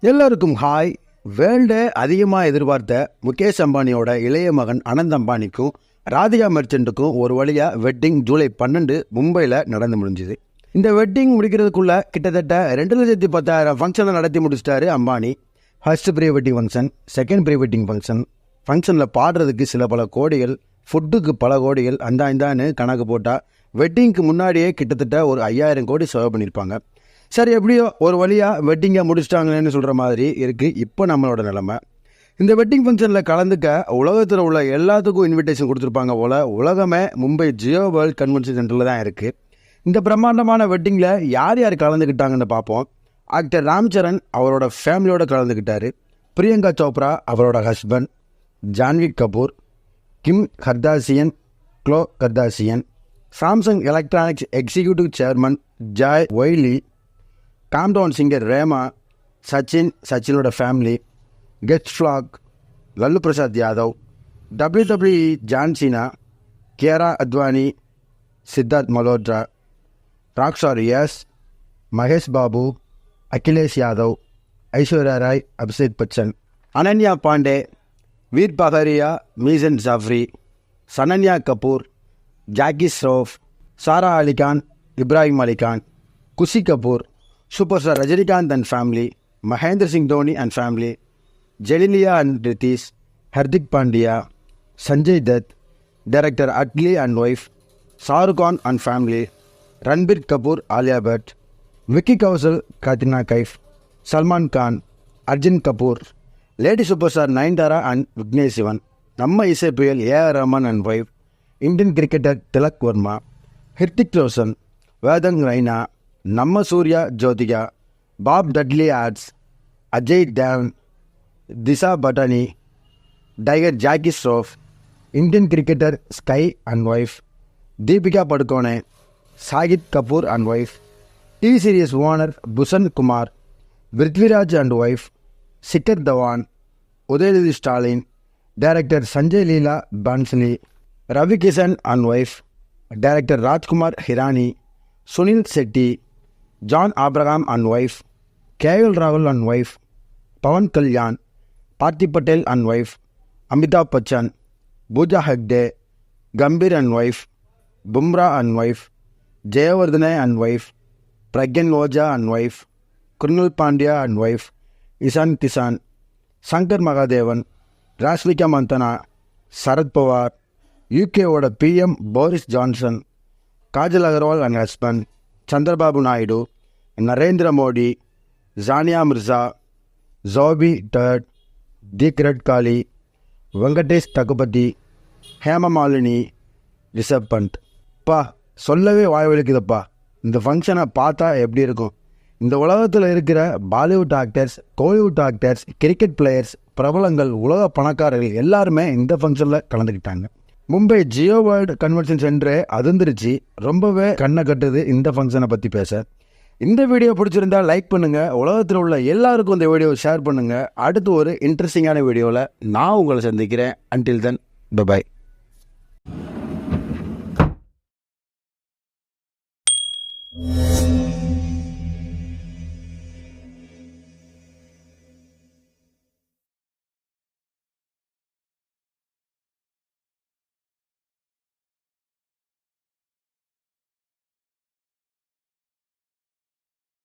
எல்லோருக்கும் ஹாய். வேர்ல்டை அதிகமாக எதிர்பார்த்த முகேஷ் அம்பானியோட இளைய மகன் அனந்த் அம்பானிக்கும் ராதிகா மெர்ச்சன்ட்டுக்கும் ஒரு வழியாக வெட்டிங் ஜூலை பன்னெண்டு மும்பையில் நடந்து முடிஞ்சுது. இந்த வெட்டிங் முடிக்கிறதுக்குள்ளே கிட்டத்தட்ட ரெண்டு லட்சத்தி பத்தாயிரம் ஃபங்க்ஷனை நடத்தி முடிச்சிட்டாரு Ambani. First pre wedding function second pre wedding function ஃபங்க்ஷனில் பாடுறதுக்கு சில பல கோடிகள் ஃபுட்டுக்கு பல கோடிகள் அந்த இந்தான்னு கணக்கு போட்டால் வெட்டிங்க்கு முன்னாடியே கிட்டத்தட்ட ஒரு ஐயாயிரம் கோடி செலவு பண்ணியிருப்பாங்க. சரி எப்படியோ ஒரு வழியாக வெட்டிங்கை முடிச்சிட்டாங்களேன்னு சொல்கிற மாதிரி இருக்குது இப்போ நம்மளோட நிலமை. இந்த வெட்டிங் ஃபங்க்ஷனில் கலந்துக்க உலகத்தில் உள்ள எல்லாத்துக்கும் இன்விடேஷன் கொடுத்துருப்பாங்க போல் உலகமே மும்பை ஜியோ வேர்ல்ட் கன்வென்ஷன் சென்டரில் தான் இருக்குது இந்த பிரம்மாண்டமான வெட்டிங்கில் யார் யார் கலந்துக்கிட்டாங்கன்னு பார்ப்போம். ஆக்டர் ராம்சரண் அவரோட ஃபேமிலியோட கலந்துக்கிட்டார் பிரியங்கா சோப்ரா அவரோட husband Janhvi Kapoor Kim Kardashian Khloe Kardashian Samsung Electronics executive chairman Jay Y Lee Calm Down singer Rema Sachin சச்சினோட family guest flag Lalu Prasad Yadav W WWE John Cena Kiara Advani Siddharth Malhotra ராக்ஷார் S Mahesh Babu Akhilesh Yadav Aishwarya Rai Abhishek Bachchan Ananya Panday Veer Pahariya Meezaan Jafri Shanaya Kapoor Jackie Shroff Sara Ali Khan Ibrahim Ali Khan Khushi Kapoor super star Rajinikanth and family Mahendra Singh Dhoni and family Genelia and Riteish Hardik Pandya Sanjay Dutt director Atlee and wife Shah Rukh Khan and family Ranbir Kapoor Alia Bhatt Vicky Kaushal Katrina Kaif Salman Khan Arjun Kapoor lady super star Nayanthara and Vignesh Shivan நம்ம இசை புயல் A R Rahman and wife Indian cricketer Tilak Varma Hrithik Roshan Vedang Raina नम सूर्य ज्योति बाब Dudley आर्ट्स Ajay Dan Disha Patani Tiger Jackie Shroff Indian cricketer Sky and wife Deepika Padukone Shahid Kapoor and wife T Series owner Bhushan Kumar Prithviraj and wife Shikhar Dhawan Udhayanidhi Stalin director Sanjay Leela Bhansali Ravi Kishan and wife director Rajkumar Hirani Sunil Shetty John Abraham and wife K L ராகுல் and wife Pawan Kalyan Parthiv Patel and wife Amitabh Bachchan Pooja Hegde Gambhir and wife Bumrah and wife Jayawardene and wife Pragyan Ojha and wife Krunal Pandya and wife Ishan Kishan Shankar Mahadevan Rashmika Mandanna Sharad Pawar யூகேவோட PM Boris Johnson Kajal Aggarwal and husband Chandrababu Naidu Narendra Modi Sania Mirza Joby டர்ட் தீக் ரெட் காளி வெங்கடேஷ் தகுபதி ஹேமமாலினி ரிஷப் பண்ட் பா சொல்லவே வாய்வழிக்குதுப்பா இந்த ஃபங்க்ஷனை பார்த்தா எப்படி இருக்கும்? இந்த உலகத்தில் இருக்கிற Bollywood actors Kollywood actors cricket players பிரபலங்கள் உலக பணக்காரர்கள் எல்லாருமே இந்த ஃபங்க்ஷனில் கலந்துக்கிட்டாங்க. மும்பை ஜியோ வேர்ல்டு கன்வென்ஷன் சென்டரே அதிர்ந்துருச்சு. ரொம்பவே கண்ணை கட்டுது இந்த ஃபங்க்ஷனை பற்றி பேச. இந்த வீடியோ பிடிச்சிருந்தா லைக் பண்ணுங்கள் உலகத்தில் உள்ள எல்லாருக்கும் இந்த வீடியோ ஷேர் பண்ணுங்கள் அடுத்து ஒரு இன்ட்ரெஸ்டிங்கான வீடியோவில் நான் உங்களை சந்திக்கிறேன். Until then bye bye